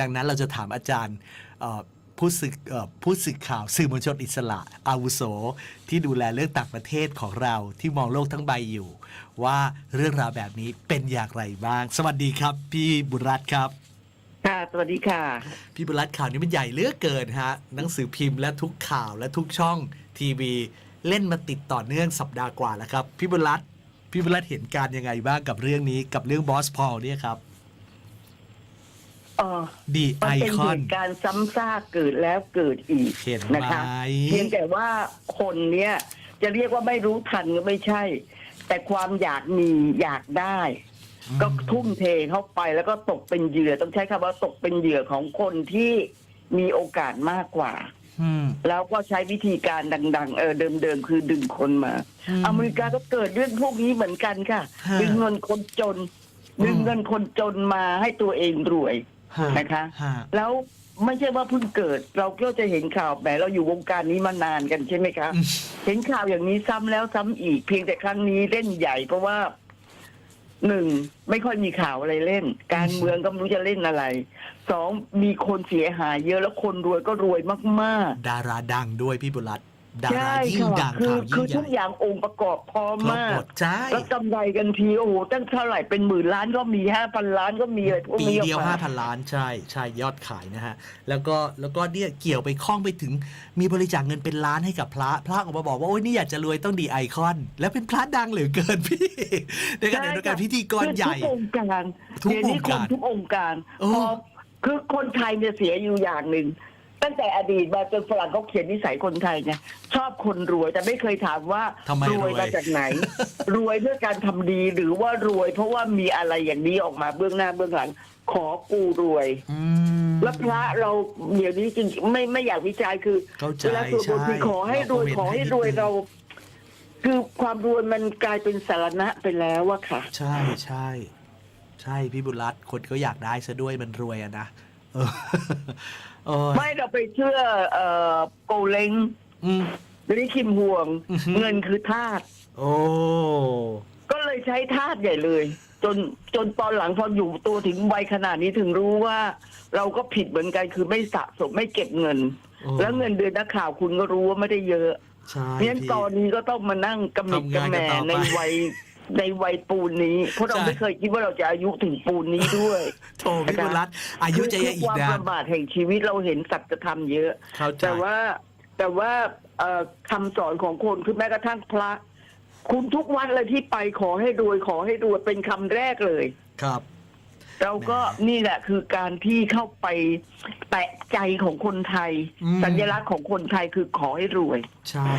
ดังนั้นเราจะถามอาจารย์เอ่อผู้สื่อเอ่อผู้สื่อข่าวสื่อมวลชนอิสระ อาวุโส ที่ดูแลเรื่องต่างประเทศของเราที่มองโลกทั้งใบอยู่ ว่าเรื่องราวแบบนี้เป็นอย่างไรบ้าง สวัสดีครับ พี่บุญรัตน์ครับค่ะสวัสดีค่ะ พี่บุญรัตน์ข่าวนี้มันใหญ่เหลือกเกินฮะหนังสือพิมพ์และทุกข่าวและทุกช่องทีวีเล่นมาติดต่อเนื่องสัปดาห์กว่าแล้วครับ พี่บุญรัตน์พี่บุญรัตน์เห็นการยังไงบ้างกับเรื่องนี้กับเรื่องบอสพอลเนี่ยครับ เออดีไอมันเป็นคเหอนตุการณ์ซ้ำซากเกิดแล้วเกิดอีกเห็นไหม นะคะเพียงแต่ว่าคนเนี้ยจะเรียกว่าไม่รู้ทันก็ไม่ใช่ แต่ความอยากมีอยากได้ ก็ทุ่มเทเข้าไปแล้วก็ตกเป็นเหยื่อต้องใช้คำว่าตกเป็นเหยื่อของคนที่มีโอกาสมากกว่า อืม แล้วก็ใช้วิธีการดัง ๆ เออเดิมๆคือดึงคนมา อืมอเมริกาก็เกิดเรื่องพวกนี้เหมือนกันค่ะ ฮะดึงเงินคนจนอืมดึงเงินคนจนมาให้ตัวเองรวยฮะ นะคะฮะแล้วไม่ใช่ว่าเพิ่งเกิด เราก็จะเห็นข่าวแหมเราอยู่วงการนี้มานานกันใช่ไหมคะอืมเห็นข่าวอย่างนี้ซ้ำแล้วซ้ำอีก เพียงแต่ครั้งนี้เล่นใหญ่เพราะว่าหนึ่งไม่ค่อยมีข่าวอะไรเล่น การเมืองก็ไม่รู้จะเล่นอะไรสองมีคนเสียหายเยอะแล้วคนรวยก็รวยมากดาราดังด้วยพี่บุญรัตน์ ดาๆราใช่ยิ่งค่ะดังคือข่าวคืยิ่องใหทุญ่กอย่างองค์ประกอบพร้อมครบมากหมดใช่ แล้วกำไรกันทีโอ้โหตั้งเท่าไหร่เป็นหมื่นล้านก็มีห้าพันล้านก็มีอะไรพวกปีนี้ออกเดียวมาห้าพันล้านใช่ใช่ยอดขายนะฮะ แล้วก็แล้วก็เนี่ยเกี่ยวไปคล้องไปถึงมีบริจาคเงินเป็นล้านให้กับพระ พระออกมาบอกว่า โอ้ยนี่อยากจะรวยต้องดีไอคอน แล้วเป็นพระดังเหลือเกินพี่ ในขณะเดียวกันพิธีกรใหญ่ ทุกองค์การทุกเดี๋ยวนี้องค์คการนทุกองค์การโอ้พอคือคนไทยเนี่ยเสียอยู่อย่างหนึ่ง ตั้งแต่อดีตมาจนฝรั่งเขาเขียนนิสัยคนไทยไงชอบคนรวยแต่ไม่เคยถามว่าทำไมรวย มาจากไหน รวยเพื่อการทำดีหรือว่ารวย เพราะว่ามีอะไรอย่างนี้ออกมาเบื้องหน้าเบื้องหลัง ขอกูรวย อืม แล้วพระเราเดี๋ยวนี้จริงๆไม่ไม่อยากวิจารณ์คือเข้าใจเวลาสวดมนต์ที่ใช่ขอให้รวยเราก็ขอให้รวยเว้นให้นิดนึง เรา คือความรวยมันกลายเป็นสารณะไปแล้วอะค่ะ ใช่ใช่ ใช่พี่บุญรัตน์คนก็อยากได้ซะด้วยมันรวยอะนะ เออเออไม่เราไปเชื่อเอ่อโกเล้งอืมลิคิมห่วง อือหือ เงินคือทาสโอ้ ก็เลยใช้ทาสใหญ่เลย จนจนตอนหลังพออยู่ตัวถึงวัยขนาดนี้ถึงรู้ว่า เราก็ผิดเหมือนกันคือไม่สะสมไม่เก็บเงิน โอ้ แล้วเงินเดือนนักข่าวคุณก็รู้ว่าไม่ได้เยอะ ใช่เพราะฉะนั้นพี่ ตอนนี้ก็ต้องมานั่งกำมิดทำงานกำแหกันต่อไป ในวัย ในวัยปูนนี้ เพราะเราใช่ไม่เคยคิดว่าเราจะอายุถึงปูนนี้ด้วยโทพี่บุญรัตน์อายุจะยังอีคืกความนาปน ระมาทแห่งชีวิตเราเห็นสัจธรรมเยอะ เข้าใจ แต่ว่าแต่ว่าเอ่อคำสอนของคนคือแม้กระทั่งพระ คุณทุกวันเลยที่ไปขอให้รวยขอให้รวยเป็นคำแรกเลย ครับ เราก็นี่แหละคือการที่เข้าไปแตะใจของคนไทย อืม สัญลักษณ์ของคนไทยคือขอให้รวย ใช่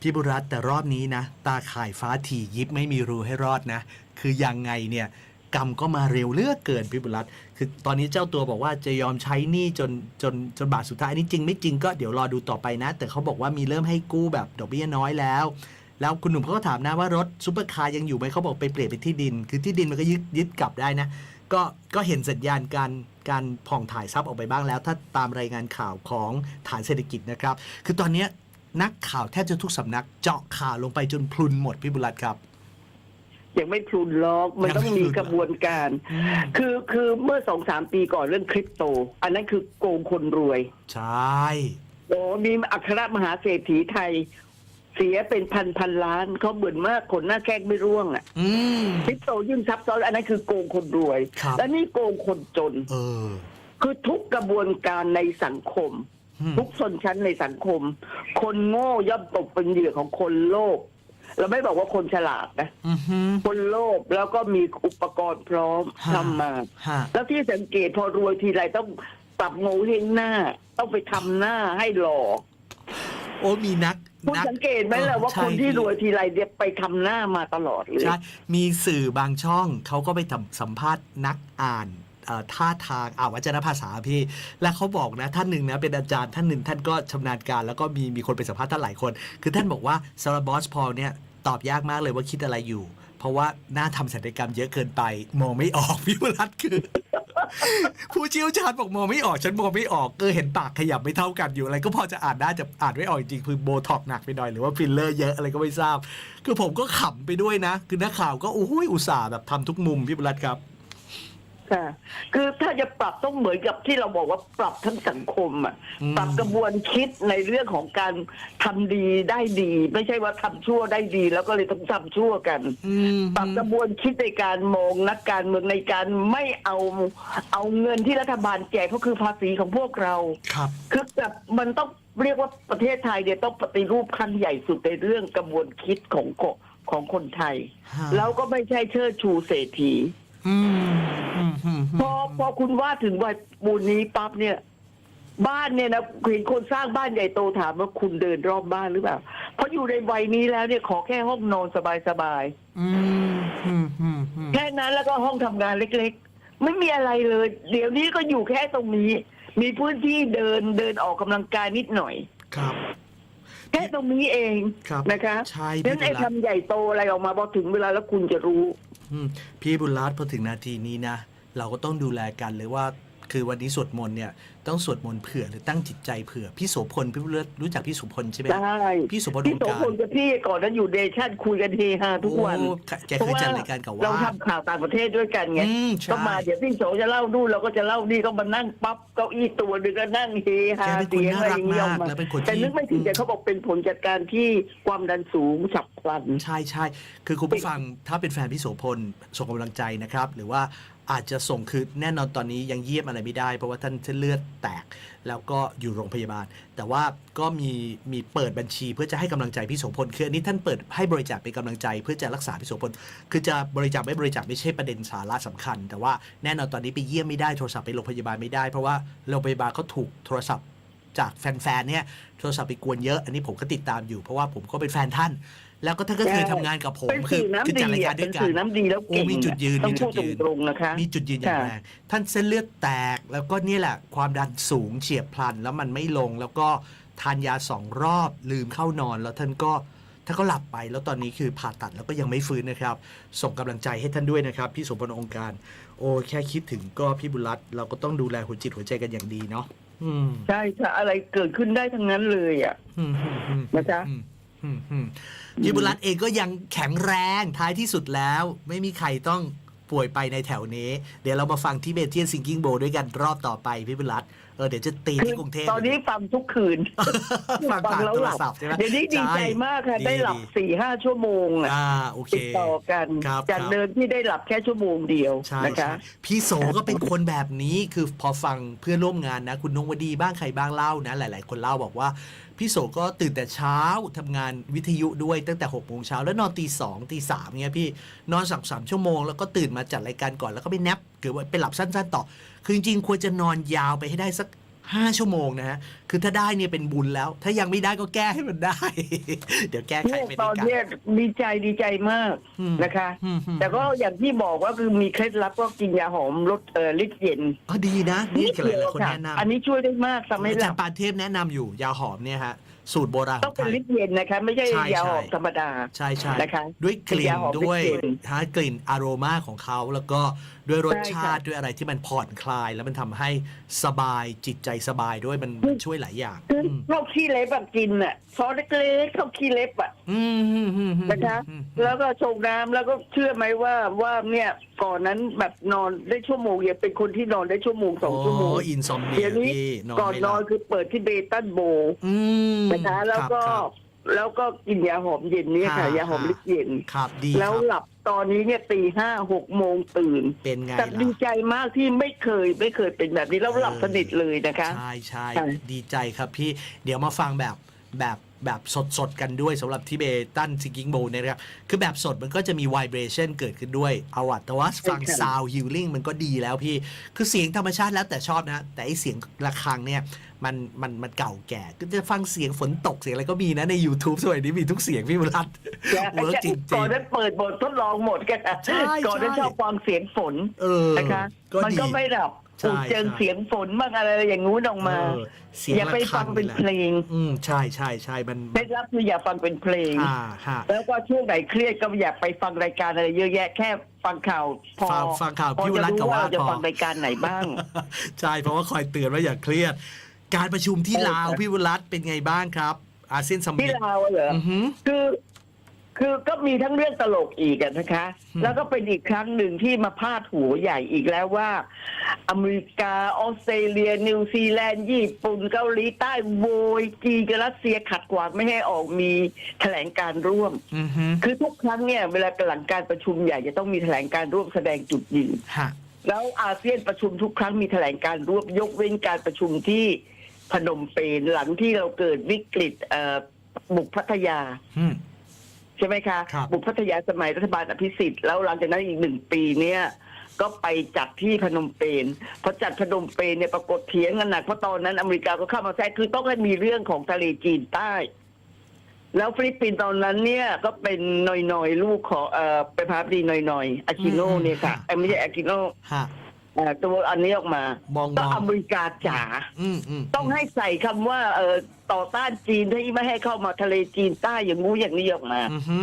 พี่บุญรัตน์แต่รอบนี้นะ ตาข่ายฟ้าถี่ยิบไม่มีรูให้รอดนะ คือยังไงเนี่ย กรรมก็มาเร็วเหลือกเกินพี่บุญรัตน์คือตอนนี้เจ้าตัวบอกว่าจะยอมใช้หนี้จนจนจนบาทสุดท้ายอันนี้จริงไม่จริงก็เดี๋ยวรอดูต่อไปนะ แต่เขาบอกว่ามีเริ่มให้กู้แบบดอกเบี้ยน้อยแล้ว แล้วคุณหนุ่มเขาก็ถามนะว่ารถซุปเปอร์คาร์ยังอยู่ไหมเขาบอกไปเปลี่ยนเป็นที่ดิน คือที่ดินมันก็ยึดยึดกลับได้นะ ก็ก็เห็นสัญญาณการการผ่องถ่ายทรัพย์ออกไปบ้างแล้ว ถ้าตามรายงานข่าวของฐานเศรษฐกิจนะครับ คือตอนเนี้ยนักข่าวแทบจะทุกสำนักเจาะข่าวลงไปจนพลุนหมดพี่บุญรัตน์ครับ ยังไม่พลุนล็อกมันต้องมีกระบวนการ คือคือเมื่อสองสามปีก่อนเรื่องคริปโต อันนั้นคือโกงคนรวย ใช่โอ้มีอัครมหาเศรษฐีไทย เสียเป็นพันพันล้านเขาเบื่อมากขนหน้าแข้งไม่ร่วงอะอืมคริปโตยิ่งซับซ้อนอันนั้นคือโกงคนรวย ครับและนี่โกงคนจน เออ คือทุกกระบวนการในสังคม อืม ทุกชนชั้นในสังคม คนโง่ย่อมตกเป็นเหยื่อของคนโลภเราไม่บอกว่าคนฉลาดนะ อือหือคนโลภแล้วก็มีอุปกรณ์พร้อมฮะทำมา ฮะแล้วที่สังเกตพอรวยทีไรต้องปรับโง่เฮงหน้า ต้องไปทำหน้าให้หล่อ โอ้มีนัก คุณนัก สังเกตไหมล่ะว่าใช่คนที่รวยทีไรเนี่ยไปทำหน้ามาตลอดเลย ใช่มีสื่อบางช่องเขาก็ไปทำสัมภาษณ์นักอ่านเอ่อท่าทางอ่าวัจนภาษาพี่ แล้วเขาบอกนะท่านหนึ่งนะเป็นอาจารย์ท่านหนึ่งท่านก็ชำนาญการ แล้วก็มีมีคนไปสัมภาษณ์ท่านหลายคน คือท่านบอกว่าสำหรับบอสพอลเนี่ยตอบยากมากเลยว่าคิดอะไรอยู่ เพราะว่าหน้าทำศัลยกรรมเยอะเกินไป มองไม่ออก พี่วรัตน์คือ ผู้เชี่ยวชาญบอกมองไม่ออกฉันมองไม่ออกเออเห็นปากขยับไม่เท่ากันอยู่อะไร ก็พอจะอ่านได้แต่อ่านไม่ออกจริงคือโบท็อกหนักไปหน่อยหรือว่าฟิลเลอร์เยอะอะไรก็ไม่ทราบ คือผมก็ขำไปด้วยนะ คือนักข่าวก็โอ้ยอุตส่าห์แบบทำทุกมุมพี่บุรัตครับ ค่ะ คือถ้าจะปรับต้องเหมือนกับที่เราบอกว่าปรับทั้งสังคมอะ อืม ปรับกระบวนคิดในเรื่องของการทำดีได้ดี ไม่ใช่ว่าทำชั่วได้ดี แล้วก็เลยต้องทำชั่วกัน อืม ปรับกระบวนคิดในการมองนักการเมืองในการไม่เอาเอาเงินที่รัฐบาลแจกก็คือภาษีของพวกเรา ครับ คือแบบมันต้องเรียกว่าประเทศไทยเนี่ยต้องปฏิรูปขั้นใหญ่สุดในเรื่องกระบวนคิดของกของคนไทย ฮะ แล้วก็ไม่ใช่เชิดชูเศรษฐี อืมอืมอืมพอพอคุณว่าถึงวัยปูนนี้ปั๊บเนี่ย บ้านเนี่ยนะเห็นคนสร้างบ้านใหญ่โตถามว่าคุณเดินรอบบ้านหรือเปล่าเพราะอยู่ในวัยนี้แล้วเนี่ยขอแค่ห้องนอนสบายอืมอืมอืมอืมๆแค่นั้นแล้วก็ห้องทำงานเล็กๆ ไม่มีอะไรเลย เดี๋ยวนี้ก็อยู่แค่ตรงนี้ มีพื้นที่เดินเดินออกกำลังกายนิดหน่อย ครับ แค่ตรงนี้เองครับนะคะใช่ฉะนั้นพี่ไอ้บุญรัตน์ทำใหญ่โตอะไรออกมาพอถึงเวลาแล้วคุณจะรู้ อืมพี่บุญรัตน์พอถึงนาทีนี้นะ เราก็ต้องดูแลกันเลยว่า คือวันนี้สวดมนต์เนี่ยต้องสวดมนต์เผื่อหรือตั้งจิตใจเผื่อพี่โสพลพี่บุญรัตน์รู้จักพี่โสพลใช่ไหมได้พี่โสพลพี่องโสค์การพลกับพี่ก่อนนั้นอยู่เดชั่นคุยกันเฮฮาทุกวันโอ้แกเคยจัดรายการกับเราว่าทำข่าวต่างประเทศด้วยกันไงอืมใช่ก็มาเดี๋ยวพี่โสจะเล่านู่นเราก็จะเล่านี่ก็มานั่งปั๊บเก้าอี้ตัวหนึ่งก็นั่งเฮฮาแกเป็นคนเสียงอะไรอย่างเงี้ยออกน่ารักมากมาและเป็นคนที่แต่นึกไม่ถึงแต่เขาบอกเป็นผลจากการที่ความดันสูงฉับพลันใช่ใช่คือคุณผู้ฟังถ้าเป็นแฟนพี่โสพลส่งกำลังใจนะครับ หรือว่า อาจจะส่งคือแน่นอนตอนนี้ยังเยี่ยมอะไรไม่ได้ เพราะว่าท่านเส้นเลือดแตกแล้วก็อยู่โรงพยาบาล แต่ว่าก็มีมีเปิดบัญชีเพื่อจะให้กำลังใจพี่โสพลคืออันนี้ท่านเปิดให้บริจาคเป็นกำลังใจ เพื่อจะรักษาพี่โสพลคือจะบริจาคไม่บริจาคไม่ใช่ประเด็นสาระสำคัญ แต่ว่าแน่นอนตอนนี้ไปเยี่ยมไม่ได้โทรศัพท์ไปโรงพยาบาลไม่ได้เพราะว่าโรงพยาบาลเขาถูกโทรศัพท์จากแฟนๆเนี่ยโทรศัพท์ไปกวนเยอะ อันนี้ผมก็ติดตามอยู่เพราะว่าผมก็เป็นแฟนท่าน แล้วก็ท่านก็เคยทำงานกับผมเป็นคืสื่อคือน้ำจัดดีรายการอะด้เป็วนยกันสื่อน้ำดีแล้วโอ้เก่งมีจุดยืนต้องมีจุพูดดยืน ตรงๆนะคะ มีจุดยืนอย่างค่ะ แรงท่านเส้นเลือดแตกแล้วก็เนี่ยแหละ ความดันสูงเฉียบพลัน แล้วมันไม่ลงแล้วก็ทานยาสองรอบลืมเข้านอน แล้วท่านก็ท่านก็หลับไป แล้วตอนนี้คือผ่าตัดแล้วก็ยังไม่ฟื้นนะครับ ส่งกำลังใจให้ท่านด้วยนะครับ พี่สมพลองค์การ โอ้แค่คิดถึงก็พี่บุญรัตน์เราก็ต้องดูแลหัวจิตหัวใจกันอย่างดีเนาะอืมใช่ค่ะอะไรเกิดขึ้นได้ทั้งนั้นเลยอะ อืมอืมอืมนะจ๊ะ อืมอืมอืม พี่บุญรัตน์เองก็ยังแข็งแรงท้ายที่สุดแล้ว ไม่มีใครต้องป่วยไปในแถวนี้ เดี๋ยวเรามาฟังที่เบเทียนซิงกิ้งโบด้วยกันรอบต่อไปพี่บุญรัตน์ เออเดี๋ยวจะตีคือที่กรุงเทพตอนนี้ฟังทุกคืน ฟังผ่านแล้วโทหรลับศัพท์ใช่ไหมเดี๋ยวนี้ดีใจมากค่ะ ได้หลับสี่ห้าชั่วโมงอะอ่าโอเคติดต่อกันครับจากครับเดิมที่ได้หลับแค่ชั่วโมงเดียวใช่นะคะใช่พี่โสก็เป็นคนแบบนี้คือพอฟังเพื่อนร่วมงานนะ คุณนงวดีบ้างใครบ้างเล่านะ หลาย ๆ คนเล่าบอกว่าพี่โสก็ตื่นแต่เช้าทำงานวิทยุด้วยตั้งแต่6กโมงเช้าแล้วนอนตีสองตีสามเงี้ยพี่นอนสักสามชั่วโมงแล้วก็ตื่นมาจัดรายการก่อนแล้วก็ไปแนป คือว่าไปหลับสั้น ๆ ต่อ คือจริงๆ ควรจะนอนยาวไปให้ได้สัก5ชั่วโมงนะฮะ คือถ้าได้เนี่ยเป็นบุญแล้ว ถ้ายังไม่ได้ก็แก้ให้มันได้ เดี๋ยวแก้ไขเนี่ยไปตด้อวนยกันเนี้ยดีใจดีใจมากอืมนะคะอืมอืมแต่ก็อย่างที่บอกว่าคือมีเคล็ดลับก็กินยาหอมลดเอ่อฤทธิ์เย็นอ๋อดีนะ นี่คือหลายๆคนค่ะแนะนำอันนี้ช่วยได้มากทำให้อาหจาลัรบย์ปานเทพแนะนำอยู่ยาหอมเนี่ยฮะ สูตรโบราณขต้อองงเป็นไทยฤทธิ์เย็นนะคะ ไม่ใช่ใช่ยาหอมใช่ ธรรมดา ใช่ใช่นะคะด้วยกลิ่เป็นนยาหอมด้วยฤทธิ์เย็นฮะกลิ่นอโรมาของเขาแล้วก็ด้วยรสใช่ชาติค่ะ ด้วยอะไรที่มันผ่อนคลาย แล้วมันทำให้สบายจิตใจสบายด้วยมันมันช่วยหลายอย่างคืออืมพวกขี้เล็บแบบกินอะซอสเล็กๆเข้าขี้เล็บอะ อืมอืมอืมอืมนะคะ อืมแล้วก็ชงน้ำแล้วก็เชื่อไหมว่าว่าเนี่ยก่อนนั้นแบบนอนได้ชั่วโมงอย่าเป็นคนที่นอนได้ชั่วโมงสองชั่วโมง โอ้อินซอมเนีเดี๋ยยวนี้ พี่นอนก่อนไม่นหอลันบคือเปิดที่เบตันโบอืมนะคะ แล้วก็ครับ แล้วก็กินยาหอมเย็นเนี่ยค่ะ อ่ายยาหอมลิกเย็น ครับดีแล้วครับหลับตอนนี้เนี่ยตีห้าหกโมงตื่นเป็นไงแต่ล่ะ ดีใจมากที่ไม่เคยไม่เคยเป็นแบบนี้แล้วหลับสนิทเลยนะคะ ใช่ใช่ค่ะดีใจครับพี่เดี๋ยวมาฟังแบบแบบ แบบสดสดๆ กันด้วยสำหรับที่เบตันซิงกิ้งโบเนี่ยนะครับ คือแบบสดมันก็จะมีไวเบรชันเกิดขึ้นด้วยเอาอะแต่ว่าฟังใช่ค่ะซาวฮิลลิ่งมันก็ดีแล้วพี่ คือเสียงธรรมชาติแล้วแต่ชอบนะ แต่ไอเสียงระฆังเนี่ยมันมันมันเก่าแก่ก็จะฟังเสียงฝนตกเสียงอะไรก็มีนะ ใน YouTube สมัยนี้มีทุกเสียงพี่บุรัตน์เวิร์กจริงก่อนนั้นเปิดบททดลองหมดกันใช่ก่อนนั้นใช่ชอบฟังเสียงฝนๆเออนะคะมันดีก็ไม่หลับ ใช่ถูกเจอใช่ เสียงฝนบ้างอะไรอย่างงู้นออกมา เออเสียงอย่าไประฆัฟังเป็นแหละเพลงอืมใช่ใช่ใช่มันเคล็ดลับคืออย่าฟังเป็นเพลง อ่าฮะ แล้วก็ช่วงไหนเครียดก็อย่าไปฟังรายการอะไรเยอะแยะแค่ฟังข่าวพอฟังฟังข่าวพอพี่วจะรัตน์รู้กับว่าว่าเราจะพอ ฟังรายการไหนบ้าง ใช่เพราะว่าคอยเตือนว่าอย่าเครียด การประชุมที่ใช่ลาวค่ะพี่วุรัตน์เป็นไงบ้างครับ อาเซียนสมิที่ต ลาวเหรออือหือคือ คือก็มีทั้งเรื่องตลกอีกอะนะคะอืมแล้วก็เป็นอีกครั้งหนึ่งที่มาพาดหัวใหญ่อีกแล้วว่า อเมริกาออสเตรเลีย นิวซีแลนด์ญี่ปุ่นเกาหลีใต้โวยจีนกับรัสเซียขัดขวางไม่ให้ออกมีแถลงการร่วมอือฮึคือทุกครั้งเนี่ย เวลาหลังการประชุมใหญ่จะต้องมีแถลงการร่วมแสดงจุดยืนฮะแล้วอาเซียนประชุมทุกครั้งมีแถลงการร่วมยกเว้นการประชุมที่พนมเปญหลังที่เราเกิดวิกฤตเอ่อบุกพัทยาอืม ใช่ไหมคะครับ บุกพัทยาสมัยรัฐบาลอภิสิทธิ์แล้วหลังจากนั้นอีกหนึ่งปีเนี่ยก็ไปจัดที่พนมเปญพอจัดพนมเปญเนี่ยปรากฏเถียงกันหนักเพราะตอนนั้นอเมริกาก็เข้ามาแทรกคือต้องให้มีเรื่องของทะเลจีนใต้ แล้วฟิลิปปินส์ตอนนั้นเนี่ยก็เป็นนอยนอยๆ ลูกของเอ่อเป็นพาพดีนอยนอยอากิโนเนี่ยค่ะเอ้ยไม่ใช่อากิโน ฮะ เอ่อตัวอันนี้ออกมามองก็มองอเมริกาจ๋า อืมอืมต้องให้ใส่คำว่าเออต่อต้านจีนที่ไม่ให้เข้ามาทะเลจีนใต้อย่างงู้อย่างนี้ออกมาอือฮึ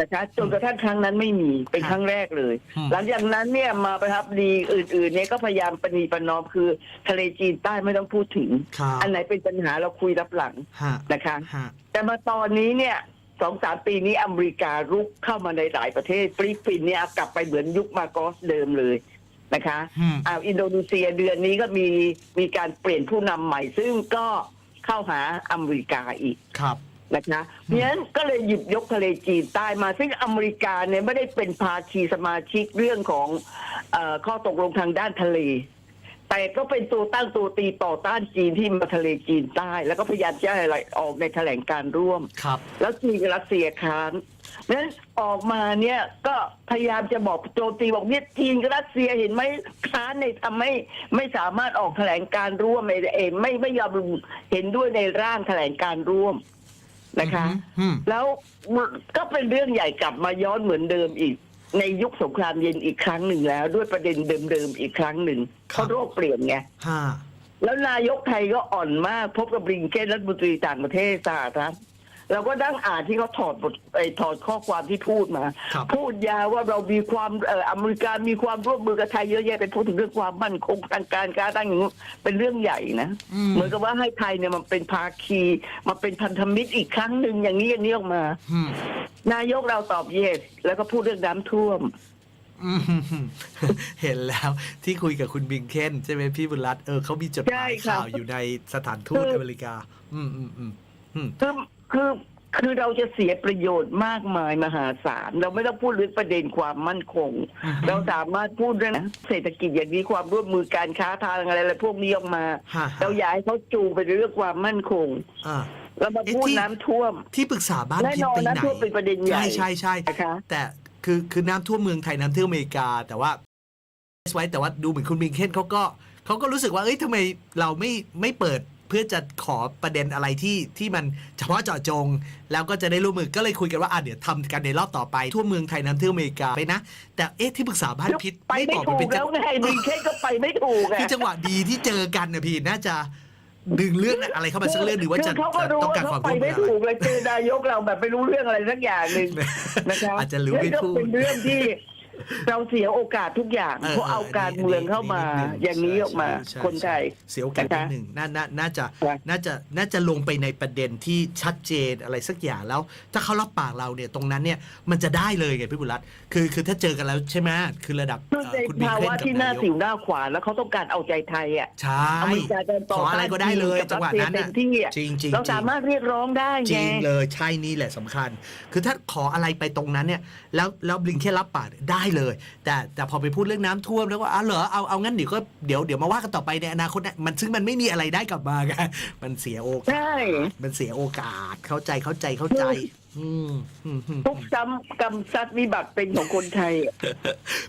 นะคะจนกระทั่งครั้งนั้นไม่มีเป็นครับครั้งแรกเลย อืม หลังจากนั้นเนี่ยมาประทับดีอื่น ๆ เนี่ยก็พยายามปณีประนอมคือ ทะเลจีนใต้ไม่ต้องพูดถึง ครับอันไหนเป็นปัญหาเราคุยรับหลังฮะนะคะ ฮะแต่มาตอนนี้เนี่ยสองสามปีนี้อเมริการุกเข้ามาในหลายประเทศฟิลิปปินส์เนี่ยกลับไปเหมือนยุคมาโกอสเดิมเลย นะคะอืมอ่าอินโดนีเซียเดือนนี้ก็มีมีการเปลี่ยนผู้นำใหม่ ซึ่งก็เข้าหาอเมริกาอีกครับนะคะเพราะฉะนั้นก็เลยหยิบยกทะเลจีนใต้มา ซึ่งอเมริกาเนี่ยไม่ได้เป็นภาคีสมาชิกเรื่องของเออข้อตกลงทางด้านทะเล แต่ก็เป็นตัวตั้งตัวตีต่อต้านจีนที่มาทะเลจีนใต้ แล้วก็พยายามจะให้อะไรออกในแถลงการร่วมครับ แล้วจีนกับรัสเซียค้าน นั้นออกมาเนี่ยก็พยายามจะบอกโจมตีบอกเนี่ยจีนกับรัสเซียเห็นไหมค้านในทำให้ไม่สามารถออกแถลงการร่วมเองไม่ไม่ยอมเห็นด้วยในร่างแถลงการร่วมนะคะอืมแล้วก็เป็นเรื่องใหญ่กลับมาย้อนเหมือนเดิมอีก ในยุคสงครามเย็นอีกครั้งหนึ่งแล้ว ด้วยประเด็นเดิมๆอีกครั้งหนึ่งเพราะโลกเปลี่ยนไงฮะแล้วนายกไทยก็อ่อนมาก พบกับบริงเกนรัฐมนตรีต่างประเทศสหรัฐ เราก็นั่งอ่านที่เขาถอดบทไอ้ถอดข้อความที่พูดมา ครับ พูดยาวว่าเรามีความเอ่ออเมริกามีความร่วมมือกับไทยเยอะแยะเป็นพูดถึงเรื่องความมั่นคงทางการค้าตั้งอย่างนู้นเป็นเรื่องใหญ่นะ อืม เหมือนกับว่าให้ไทยเนี่ยมันเป็นภาคีมาเป็นพันธมิตรอีกครั้งหนึ่งอย่างนี้อย่างนี้ออกมา อืมนายกเราตอบเยสแล้วก็พูดเรื่องน้ำท่วม อืมเห็นแล้วที่คุยกับคุณบิงเคนใช่ไหมพี่บุญรัตน์เออเขามีจดหใช่มายค่ะข่าวอยู่ในสถานทูตคืออ อเมริกา อืมอืมอืมอืม คือ คือคือเราจะเสียประโยชน์มากมายมหาศาลเราไม่ต้องพูดเรื่องประเด็นความมั่นคงอือฮึเราสามารถพูดเรื่องเศรษฐกิจอย่างนี้ความร่วมมือการค้าทางอะไรอะไรพวกนี้ออกมาฮะเราอยากให้เขาจูงไปในเรื่องความมั่นคงอ่าแล้วมาพูดเอ๊ะที่น้ำท่วมที่ปรึกษาบ้านแน่ทิศนอนไปไหนน้ำท่วมเป็นประเด็นใหญ่ใช่ใช่ใช่นะคะแต่คือคือน้ำท่วมเมืองไทยน้ำท่วมอเมริกา แต่ว่าไว้แต่ว่าดูเหมือนคุณบิงเคนเขาก็เขาก็รู้สึกว่าเอ้ยทำไมเราไม่ไม่เปิด เพื่อจะขอประเด็นอะไรที่ที่มันเฉพาะเจาะจง แล้วก็จะได้ร่วมมือก็เลยคุยกันว่าอะเดี๋ยวทำกันในรอบต่อไป ทั่วเมืองไทยน้ำท่วมอเมริกาไปนะ แต่เอ๊ะที่ปรึกษาบ้านพิษไปไม่บอกถูมันกเป็นจัแล้งวไงบิงเคนก็ไปไม่ถูกไงคือจังหวะดีที่เจอกันนะพี่น่าจะดึงเรื่องอะไรเข้ามาสักเรื่องหรือว่าจะคือเขาก็จะรู้ต้องว่าการความเขาไปร่วมมืไม่ออะไรถูกเลยเจอนายกเราแบบไม่รู้เรื่องอะไรสักอย่างหนึ่งนะครับอาจจะรู้ไม่แล้วก็ถูกเป็นเรื่องที่ เราเสียโอกาสทุกอย่างเออเพราะเอาการเมืองเข้ามาอันนี้อย่างนี้ออกมาใช่ใช่คนไทยเสียโอกาสนิดหนึ่งน่าน่าน่าจะครับน่าจะน่าจะลงไปในประเด็นที่ชัดเจนอะไรสักอย่างแล้ว ถ้าเขารับปากเราเนี่ยตรงนั้นเนี่ยมันจะได้เลยไงพี่บุญรัตน์คือคือถ้าเจอกันแล้วใช่ไหมคือระดับคือเอ่ในอคุณบิงภาเคนวะกับที่หน้านายกสิวหน้าขวานแล้วเขาต้องการเอาใจไทยอะใช่อเมริกาจะต่ขอออะไรต้านก็ได้เลยจีนจังหวะกับรัสเซียนั้นเต็น่ะมที่อะจริงจริงเราสามารถเรียกร้องได้จไงริงเลยใช่นี่แหละสำคัญ คือถ้าขออะไรไปตรงนั้นเนี่ยแล้วแล้วบลิงเคนรับปากได้เลย แต่แต่พอไปพูดเรื่องน้ำท่วมแล้วว่าอ้าวเหรอเอาเอางั้นเดี๋ยวก็เดี๋ยวเดี๋ยวมาว่ากันต่อไปในอนาคตนะมันซึ่งมันไม่มีอะไรได้กลับมาไงมันเสียโอกาสใช่มันเสียโอกาสเข้าใจเข้าใจเข้าใจอืมอืมอืมทุกซ้ำกรรมซัดวิบัติเป็นของคนไทยอะ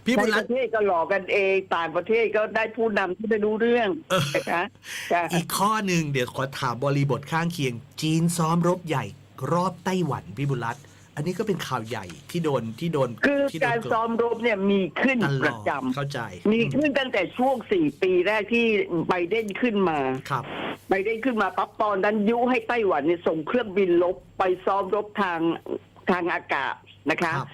พี่ในบุญปรัตระน์เทศก็หลอกกันเองต่างประเทศก็ได้ผู้นำที่ไม่รู้เรื่องนะคะค่ะอีกข้อหนึ่งเดี๋ยวขอถามบริบทข้างเคียง จีนซ้อมรบใหญ่รอบไต้หวันพี่บุญรัตน์ อันนี้ก็เป็นข่าวใหญ่ที่โดนที่โดนคือที่โดนการซ้อมรบเนี่ยมีขึ้นตลประอดจำเข้าใจมีขึ้นตั้งแต่ช่วงสี่ปีแรกที่ไบเดนขึ้นมา ครับ ไบเดนขึ้นมาปั๊บตอนนั้นยุให้ไต้หวันเนี่ยส่งเครื่องบินลบไปซ้อมรบทางทางอากาศนะคะ ครับ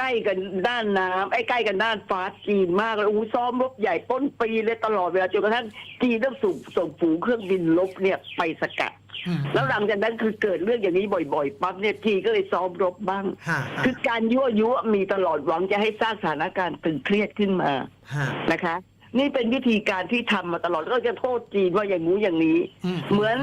ใกล้กันด้านน้ำไอ้ใกล้กันด้านฟ้าจีนมากเลยโอ้โหซ้อมรบใหญ่ต้นปีเลยตลอดเวลาจนกระทั่งจีนต้องส่งส่งฝูงเครื่องบินลบเนี่ยไปสกัดอืมแล้วหลังจากนั้นคือเกิดเรื่องอย่างนี้บ่อยๆปั๊บเนี่ยทีก็เลยซ้อมรบบ้าง ฮะคือการยั่วยุมีตลอดหวังจะให้สร้างสถานการณ์ตึงเครียดขึ้นมาฮะ นะคะ นี่เป็นวิธีการที่ทำมาตลอดแล้วก็จะโทษจีนว่าอย่างงู้อย่างนี้อืมเหมือน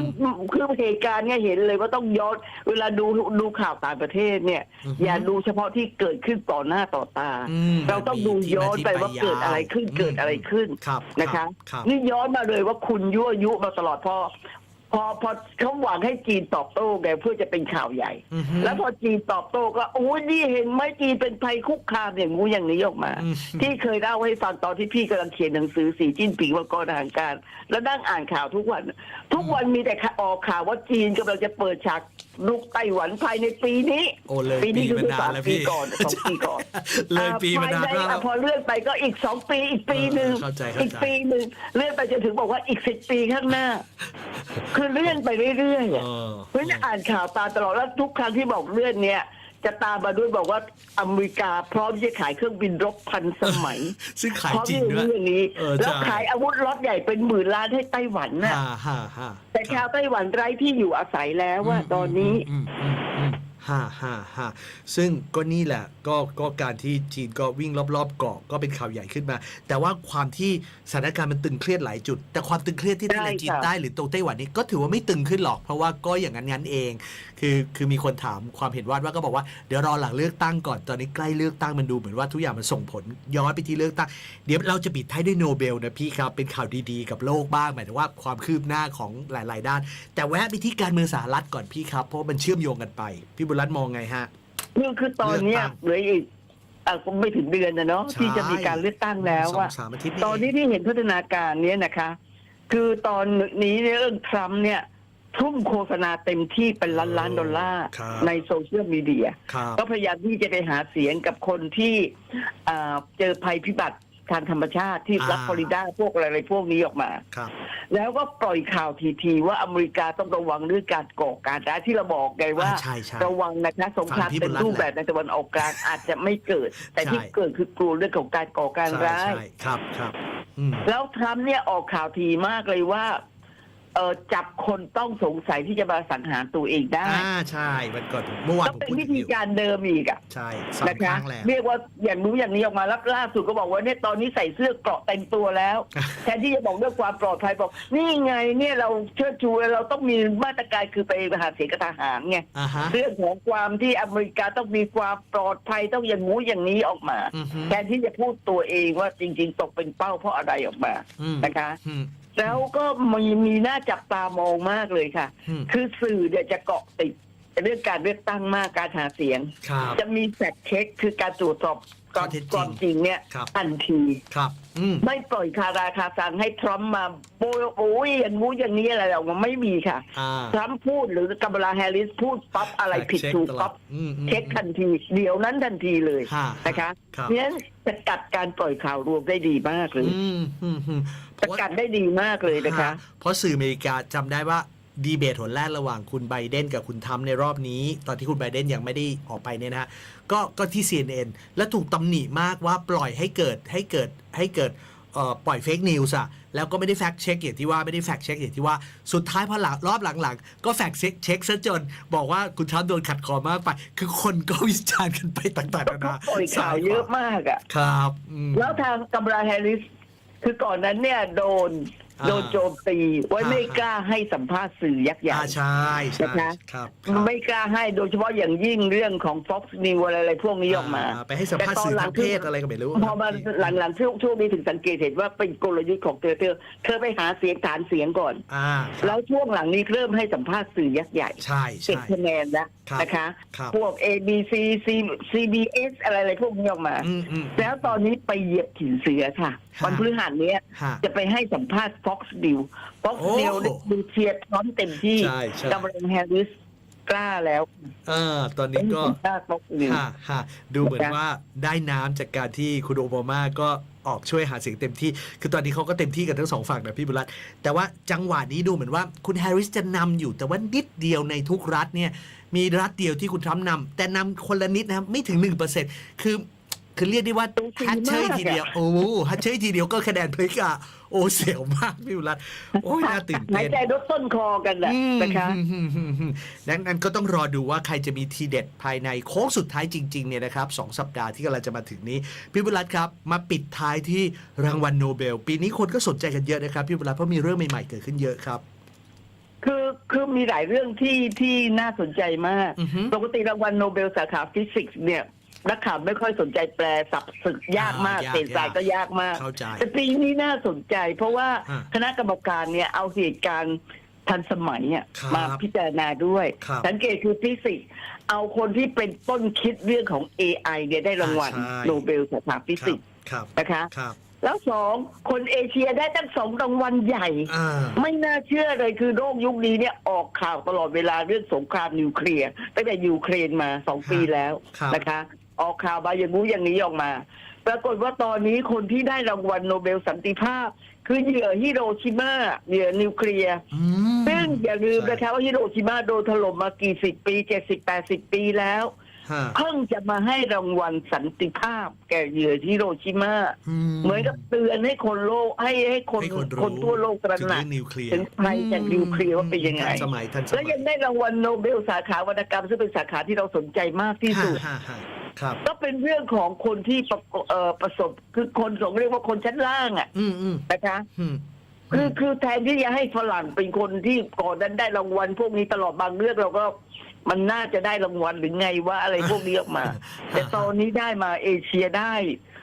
คือเหตุการณ์เนี่ยเห็นเลยว่าต้องย้อนเวลาดูดูข่าวต่างประเทศเนี่ยอือฮึอย่าดูเฉพาะที่เกิดขึ้นต่อหน้าต่อตาอืมเราต้องดูย้อนไปว่าเกิดอะไรขึ้นอืมเกิดอะไรขึ้นครับนะคะครับนี่ย้อนมาเลยว่าคุณยั่วยุมาตลอดพอ พอพอเขาหวังให้จีนตอบโต้ไงเพื่อจะเป็นข่าวใหญ่ อือฮึ แล้วพอจีนตอบโต้ก็โอ้ยนี่เห็นไหมจีนเป็นภัยคุกคามอย่างงูอย่างนี้ออกมา อืม ที่เคยเล่าให้ฟังตอนที่พี่กำลังเขียนหนังสือสีจิ้นผิงวังกรทางการ แล้วนั่งอ่านข่าวทุกวัน ทุกวันมีแต่ข่าวออกข่าวว่าจีนกำลังจะเปิดฉากลุกไต้หวันภายในปีนี้ โอ้เลยปีนี้ปีคือมานานสามแล้วปีพี่ก่อนสองปีก่อน เลยปีมานานภยมากในแล้ว อะพอเลื่อนไปก็อีกสองปีอีกปีหนึ่งเออเข้าใจเข้าใจ อีกปีหนึ่งเลื่อนไปจนถึงบอกว่าอีกสิบปีข้างหน้าคือเลื่อนไปเรื่อยๆเออะอเพราะฉะนั้นอ่านข่าวตามตลอดแล้วทุกครั้งที่บอกเลื่อนเนี่ย จะตามมาด้วยบอกว่าอเมริกาพร้อมที่จะขายเครื่องบินรบพันสมัยซึ่งขายพร้อมจริงที่จะด้วยอย่างนี้ เออแล้วใช่ขายอาวุธล็อตใหญ่เป็นหมื่นล้านให้ไต้หวันน่ะ ฮ่าฮ่าฮ่าแต่ชาวไต้หวันไร้ที่อยู่อาศัยแล้วว่าตอนนี้ อืมอืมอืมฮ่าฮ่าฮ่าซึ่งก็นี่แหละ ก็ก็การที่จีนก็วิ่งรอบๆเกาะก็เป็นข่าวใหญ่ขึ้นมา แต่ว่าความที่สถานการณ์มันตึงเครียดหลายจุด แต่ความตึงเครียดที่ทะเลใช่จีนค่ะใต้หรือตรงไต้หวันนี่ก็ถือว่าไม่ตึงขึ้นหรอก เพราะว่าก็อย่างนั้นงั้นเอง คือคือมีคนถามความเห็นว่าว่าก็บอกว่าเดี๋ยวรอหลังเลือกตั้งก่อนตอนนี้ใกล้เลือกตั้งมันดูเหมือนว่าทุกอย่างมันส่งผลย้อนไปที่เลือกตั้งเดี๋ยวเราจะปิดท้ายด้วยโนเบลนะพี่ครับเป็นข่าวดีๆ กับโลกบ้างหมายถึงว่าความคืบหน้าของหลาย ๆ ด้าน แต่แวะไปที่การเมืองสหรัฐก่อนพี่ครับเพราะว่ามันเชื่อมโยงกันไป พี่บุญรัตน์มองไงฮะ คือคือตอนเนี้ยเลือกตั้งเหลืออีกอะก็ไม่ถึงเดือนนะเนาะใช่ ที่จะมีการเลือกตั้งแล้วสออะงสามอาทิตย์ตอนนี้ที่เห็นพัฒนาการเนี้ยนะคะ คือตอนนี้เนี่ยเรื่องทรัมป์เนี่ยทุ่มโฆษณาเต็มที่เป็นล้านล้านดอลลาร์ครับในโซเชียลมีเดีย ครับ ก็พยายามที่จะไปหาเสียงกับคนที่อ่าเจอภัยพิบัติ ทางธรรมชาติที่รัฐอ่า ฟลอริดาพวกอะไรๆพวกนี้ออกมา ครับ แล้วก็ปล่อยข่าวทีๆว่าอเมริกาต้องระวังเรื่องการก่อการร้ายที่เราบอกไงว่า อ่าใช่ใช่ระวังนะคะสงครามฟังพี่เต็มบุญรัตน์รูปแบบในตะวันออกกลางอาจจะไม่เกิด แต่ที่ใช่ เกิดคือกลัวเรื่องของการก่อการใช่ร้าย ใช่ครับครับ อืม แล้วทรัมป์เนี่ยออกข่าวทีมากเลยว่า เออจับคนต้องสงสัยที่จะมาสังหารตัวเองได้อ่าใช่วันก่อนเมื่อวานก็ผมเป็นพูดวิธีการเดิมอีกอะใช่สามนะคคะรั้งแล้ว เรียกว่าอย่างรู้อย่างนี้ออกมาแล้วล่าสุดก็บอกว่าเนี่ยตอนนี้ใส่เสื้อเกราะเต็มตัวแล้ว แทนที่จะบอกเรื่องความปลอดภัยบอก นี่ไงเนี่ยเราเชิดชูเราต้องมีมาตรการคือไปหาเสียงกับทหารไงอ่าฮะเรื่องของความที่อเมริกาต้องมีความปลอดภัยต้องอย่างงู้อย่างนี้ออกมา อือฮึแทนที่จะพูดตัวเองว่าจริง ๆ ตกเป็นเป้าเพราะอะไรออกมาอืมนะคะ อืม แล้วก็มีมีหน้าจับตามองมากเลยค่ะ อืมคือสื่อเนี่ยจะเกาะติดเรื่องการเลือกตั้งมากการหาเสียง ครับ จะมีแฟกเช็คคือการตรวจสอบควาข้อมเท็จจริงความจริงเนี่ยครับ ทันที ครับ อืม ไม่ปล่อยคาราคาซังให้ทรัมป์มาโบยโอ้ยอย่างงู้อย่างนี้อะไรออกมาไม่มีค่ะอ่าทรัมป์พูดหรือกัมบลาแฮร์ริสพูดปั๊บอะไรผิดเช็คถูกตลอปั๊บอืมอืม เช็คทันที เดี๋ยวนั้นทันทีเลยฮ่านะคะครับ เพราะฉะนั้นสกัดการปล่อยข่าวรวมได้ดีมากเลยอืมอืมอืมสกัดได้ดีมากเลยนะคะ เพราะสื่ออเมริกาจำได้ว่าดีเบตหนแรกระหว่างคุณไบเดนกับคุณทรัมป์ในรอบนี้ ตอนที่คุณไบเดนยังไม่ได้ออกไปเนี่ยนะฮะ ก็ก็ที่ CNN และถูกตำหนิมากว่าปล่อยให้เกิดให้เกิดให้เกิดเอ่อปล่อยเฟกนิวส์อะแล้วก็ไม่ได้แฟกเช็คอย่างที่ว่าไม่ได้แฟกเช็คอย่างที่ว่าสุดท้ายพอหลังรอบหลังๆ ก็แฟกเช็คเช็คซะจน บอกว่าคุณทรัมป์โดนขัดคอมากไป คือคนก็วิจารณ์กันไปต่างๆนาเขานาปล่อยข่าวเยอะมากอะครับอืมแล้วทางกัมบลาแฮร์ริส คือก่อนนั้นเนี่ยโดนอ่า โดนโจมตีไว้อ่าไม่กล้าให้สัมภาษณ์สื่อยักษ์ใหญ่อ่าใช่ใช่นะคะครับครับไม่กล้าให้โดยเฉพาะอย่างยิ่งเรื่องของ Fox News อะไรอะไรพวกนี้ออกมา ไปให้สัมภาษณ์สื่อทางเพศอะไรก็ไม่รู้พอมาหลังๆช่วงช่วงนี้ถึงสังเกตเห็นว่าเป็นกลยุทธ์ของเธอเธอเธอไปหาเสียงฐานเสียงก่อน อ่าครับแล้วช่วงหลังนี้เริ่มให้สัมภาษณ์สื่อยักษ์ใหญ่ใช่เก็บใช่คะแนนแล้วครับ นะคะครับพวก ABC C CBS อะไรอะไรพวกนี้ออกมาอืมอืมแล้วตอนนี้ไปเหยียบถิ่นเสือค่ะฮะวันพฤหัสเนี้ยฮะจะไปให้สัมภาษณ์ Fox News Fox โอ้ News เนี่ยดูเชียร์พร้อมเต็มที่ใช่ใช่กำลังแฮร์ริสกล้าแล้วอ่าตอนนี้ก็สัมภาษณ์ Fox News ฮะฮะดูเหมือนนะคะว่าได้น้ำจากการที่คุณโอบามาก็ออกช่วยหาเสียงเต็มที่ คือตอนนี้เขาก็เต็มที่กันทั้งสองฝั่งนะพี่บุรัตน์แต่ว่าจังหวะนี้ดูเหมือนว่าคุณแฮร์ริสจะนำอยู่แต่ว่านิดเดียวในทุกรัฐเนี่ย มีรัฐเดียวที่คุณทรัมป์นำแต่นำคนละนิดนะครับไม่ถึง 1%คือคือเรียกได้ว่าสูสีฮัทเชยมากอะทีเดียว โอ้ฮัทเชยทีเดียวก็คะแนนพลิกอะโอ้เสียวมากพี่บุรัตน์โอ้ยน่าตื่นหายเต้นใจลดต้นคอกันแหละอืมนะคะอืมอืมอืมอืมดังนั้นก็ต้องรอดูว่าใครจะมีทีเด็ดภายในโค้งสุดท้ายจริง ๆ เนี่ยนะครับสองสัปดาห์ที่กำลังจะมาถึงนี้ พี่บุรัตน์ครับ มาปิดท้ายที่รางวัลโนเบล ปีนี้คนก็สนใจกันเยอะนะครับพี่บุรัตน์เพราะมีเรื่องใหม่ๆเกิดขึ้นเยอะครับ คือคือมีหลายเรื่องที่ที่น่าสนใจมาก อือฮึ ปกติรางวัลโนเบลสาขาฟิสิกส์เนี่ยนักข่าวไม่ค่อยสนใจแปลสับสึกยากมากอ่ายากเศษทรายก็ยากมาก เข้าใจแต่ปีนี้น่าสนใจ เพราะว่าอ่าคณะกรรมการเนี่ยเอาเหตุการณ์ทันสมัยเนี่ยครับมาพิจารณาด้วย ครับ สังเกตคือฟิสิกส์เอาคนที่เป็นต้นคิดเรื่องของ AI เนี่ยได้รางวัลอ่าใช่ โนเบลสาขาฟิสิกส์ครับนะคะ ครับ แล้วสองคนเอเชียได้ตั้งสองรางวัลใหญ่ อ่า ไม่น่าเชื่อเลยคือโลกยุคนี้เนี่ยออกข่าวตลอดเวลาเรื่องสงครามนิวเคลียร์ตั้งแต่ยูเครนมาสองปีแล้วครับ นะคะ ออกข่าวมาอย่างนู้อย่างนี้ออกมา ปรากฏว่าตอนนี้คนที่ได้รางวัลโนเบลสันติภาพ คือเหยื่อฮิโรชิมาเหยื่อนิวเคลียร์ อืมซึ่งอย่าลืมใช่นะคะว่าฮิโรชิมาโดนถล่มมากี่สิบปีเจ็ดสิบแปดสิบปีแล้ว ฮะเพิ่งจะมาให้รางวัลสันติภาพแก่เหยื่อฮิโรชิมาเหมือนกับเตือนให้คนโลกให้ให้คนให้คนรู้คนทั่วโลกตระถึงหนัเรื่กองนิวเคลียร์ ถึงภัยจากนิวเคลียร์ว่าเป็นยังไง ทันสมัยทันสแล้วมัยยังได้รางวัลโนเบลสาขาวรรณกรรมซึ่งเป็นสาขาที่เราสนใจมากที่สุดฮ่าฮ่าครับ ก็เป็นเรื่องของคนที่ประกเอ่อประสบคือคนสงเรียกว่าคนชั้นล่างอะอืมอืมนะคะ อืม คือคือแทนที่จะให้ฝรั่งเป็นคนที่ก่อนนั้นได้รางวัล พวกนี้ตลอดบางเรื่องเราก็มันน่าจะได้รางวัลหรือไงว่าอะไรพวกนี้ออกมา แต่ตอนนี้ได้มาเอเชียได้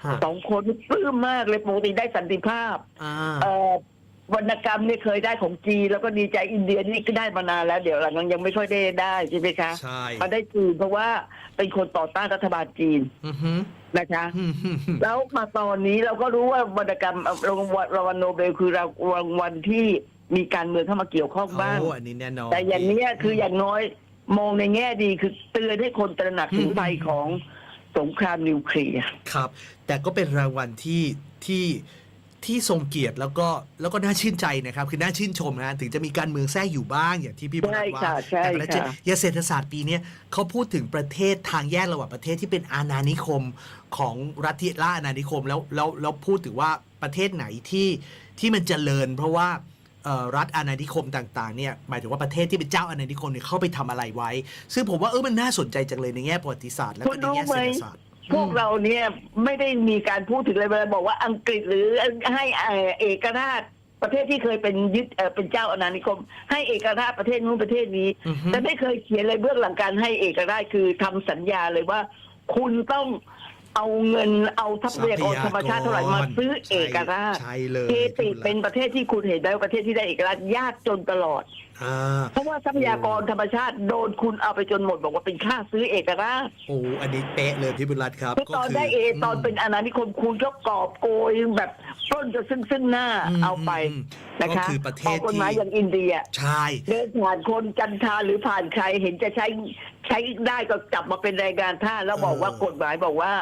ฮะสองคนปลื้มมากเลยปกติได้สันติภาพอ่าเอ่อ วรรณกรรมเนี่ยเคยได้ของจีนแล้วก็ดีใจอินเดียนี่ก็ได้มานานแล้ว เดี๋ยวหลังๆยังไม่ค่อยได้ได้ใช่ไหมคะใช่มาได้จีนเพราะว่าเป็นคนต่อต้านรัฐบาลจีนอือฮึนะคะ อืมอืมอืมแล้วมาตอนนี้เราก็รู้ว่าวรรณกรรมเอ่อรางวัลรางวัลโนเบลคือรางวัลที่มีการเมืองเข้ามาเกี่ยวข้องบ้าง โอ้อันนี้แน่นอน แต่อย่างเนี้ยคืออย่างน้อยมองในแง่ดีคือเตือนให้คนตระหนักถึงภัยของสงครามนิวเคลียร์ ครับ แต่ก็เป็นรางวัลที่ที่ ที่ทรงเกียรติแล้วก็แล้วก็น่าชื่นใจนะครับ คือน่าชื่นชมนะถึงจะมีการเมืองแทรกอยู่บ้างอย่างที่พี่บุญใช่ว่าค่ะใช่แต่ประเทศค่ะยาเศรษฐศาสตร์ปีเนี้ยเขาพูดถึงประเทศทางแยกระหว่างประเทศที่เป็นอาณานิคมของรัฐที่ล่าอาณานิคมแล้วแล้วแล้วพูดถึงว่าประเทศไหนที่ที่มันเจริญ เพราะว่าเอ่อรัฐอาณานิคมต่างๆเนี่ยหมายถึงว่าประเทศที่เป็นเจ้าอาณานิคมเนี่ยเข้าไปทำอะไรไว้ ซึ่งผมว่าเออมันน่าสนใจจังเลยในแง่ประวัติศาสตร์แล้วก็ในแง่เศรษฐศาสตร์ พวกเราเนี่ยไม่ได้มีการพูดถึงเลยเวลาบอกว่าอังกฤษหรือให้เอ่อเอกราชประเทศที่เคยเป็นยึดเอ่อเป็นเจ้าอาณานิคม ให้เอกราชประเทศนู้นประเทศนี้อือฮึแต่ไม่เคยเขียนเลยเบื้องหลังการให้เอกราชคือทำสัญญาเลยว่า คุณต้องเอาเงินเอาทรัพยากรธรรมชาติเท่าไหร่มาซื้อเอกราชใช่เลยเฮติเป็นประเทศที่คุณเห็นได้ว่าประเทศที่ได้เอกราชยากจนตลอด อ่าเพราะว่าทรัพยากรธรรมชาติโดนคุณเอาไปจนหมดบอกว่าเป็นค่าซื้อเอกราชโอ้อันนี้เป๊ะเลยพี่บุญรัตน์ครับคือตอนได้เอตอนเป็นอาณานิคมคุณก็กอบโกยแบบปล้นจะซึ่งซึ่งหน้ามเอาไปมนะคะก็คือประเทออศกกฎที่หมายอย่างอินเดียใช่เดินผ่านคนจันทาหรือผ่านใครเห็นจะใช้ใช้ได้ก็จับมาเป็นแรงงานท่าสแล้วบอกว่ากฎหมายบอกว่า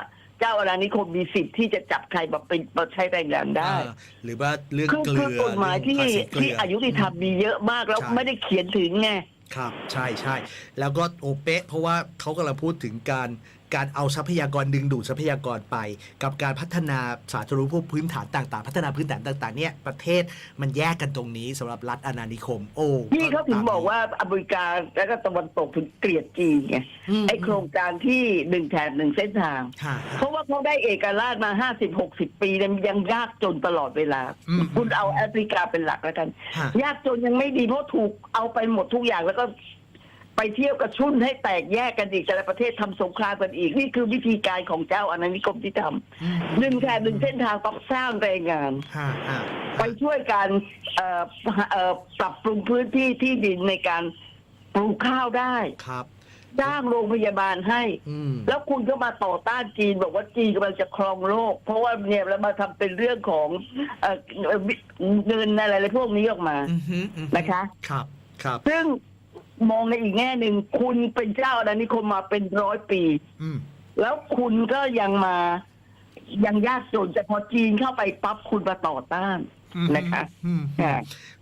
เจ้าอาณานิคมมีสิทธิ์ที่จะจับใครมาเป็นมาใช้แรงงานได้ อ่าหรือว่าเรื่องคือเกลืคืออกฎหมายที่เรื่องภษีเกลื ที่อายุติธรรมมีเยอะมากแล้วใช่ ไม่ได้เขียนถึงไง ครับ ใช่ใช่แล้วก็โอเป๊ะเพราะว่าเขากำลังพูดถึงการ การเอาทรัพยากรดึงดูดทรัพยากรไป กับการพัฒนาสาธารณูปโภคพื้นฐานต่างๆ พัฒนาพื้นฐานต่างๆเนี่ยประเทศมันแยกกันตรงนี้สำหรับรัฐอาณานิคม โอ้นี่เขาถึงบอกว่าอเมริกาแล้วก็ตะวันตกถึงเกลียดจีนไงมไอโครงการที่หนึ่งแถบหนึ่งเส้นทางฮะเพราะว่าเขาได้เอกราชมาห้าสิบหกสิบปีเนี่ยยังยากจนตลอดเวลาอืมคุณเอาแอฟริกาเป็นหลักแล้วกันฮะยากจนยังไม่ดีเพราะถูกเอาไปหมดทุกอย่างแล้วก็ ไปเที่ยวกระชุ่นให้แตกแยกกันอีกแต่ละประเทศทำสงครามกันอีก นี่คือวิธีการของเจ้าอาณานิคมที่ทำอืมหนึ่งแถบหนึ่งเส้นทางต้องสร้างแรงงานฮะฮะไปช่วยการเอ่อเอ่อปรับปรุงพื้นที่ที่ดินในการปลูกข้าวได้ครับสร้างโรงพยาบาลให้อืมแล้วคุณก็มาต่อต้านจีนบอกว่าจีนกำลังจะครองโลก เพราะว่าเนี่ยแล้วมาทำเป็นเรื่องของเอ่อเอ่อเงินอะไรอะไรพวกนี้ออกมาอือฮึอือฮึนะคะ ครับ ครับ ซึ่ง มองในอีกแง่หนึ่งคุณเป็นเจ้าอาณานิคมมาเป็นร้อยปี อืม แล้วคุณก็ยังมายังยากจนแต่พอจีนเข้าไปปั๊บคุณมาต่อต้านนะคะอืมค่ะ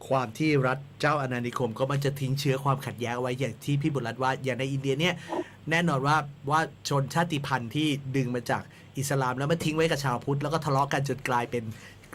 ความที่รัฐเจ้าอาณานิคมก็มันจะทิ้งเชื้อความขัดแย้งเอาไว้อย่างที่พี่บุญรัตน์ว่าอย่างในอินเดียเนี่ยแน่นอนว่าว่าชนชาติพันธุ์ที่ดึงมาจากอิสลามแล้วมาทิ้งไว้กับชาวพุทธแล้วก็ทะเลาะกันจนกลายเป็น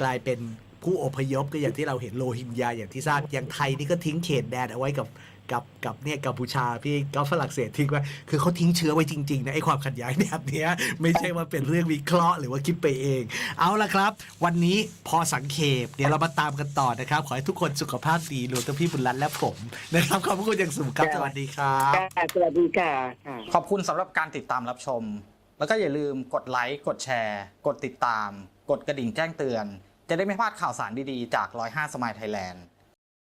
กลายเป็นผู้อพยพก็อย่างที่เราเห็นโรฮิงญาอย่างที่ทราบอย่างไทยนี่ก็ทิ้งเขตแดนเอาไว้กับ กับกับเนี่ยกัมพูชาพี่ก็ฝรั่งเศสทิ้งไว้คือเขาทิ้งเชื้อไว้จริงๆนะไอ้ความขัดแย้งแบบเนี้ยไม่ใช่ว่าเป็นเรื่องวิเคราะห์หรือว่าคิดไปเอง เอาละครับ วันนี้พอสังเขปเดี๋ยวเรามาตามกันต่อนะครับ ขอให้ทุกคนสุขภาพดีรวมทั้งพี่บุญรัตน์และผมนะครับขอบพระคุณอย่างสูงครับสวัสดีครับค่ะสวัสดีค่ะค่ะขอบคุณสำหรับการติดตามรับชม แล้วก็อย่าลืมกดไลค์กดแชร์ กดติดตาม กดกระดิ่งแจ้งเตือน จะได้ไม่พลาดข่าวสารดีๆจาก 105 สมายไทยแลนด์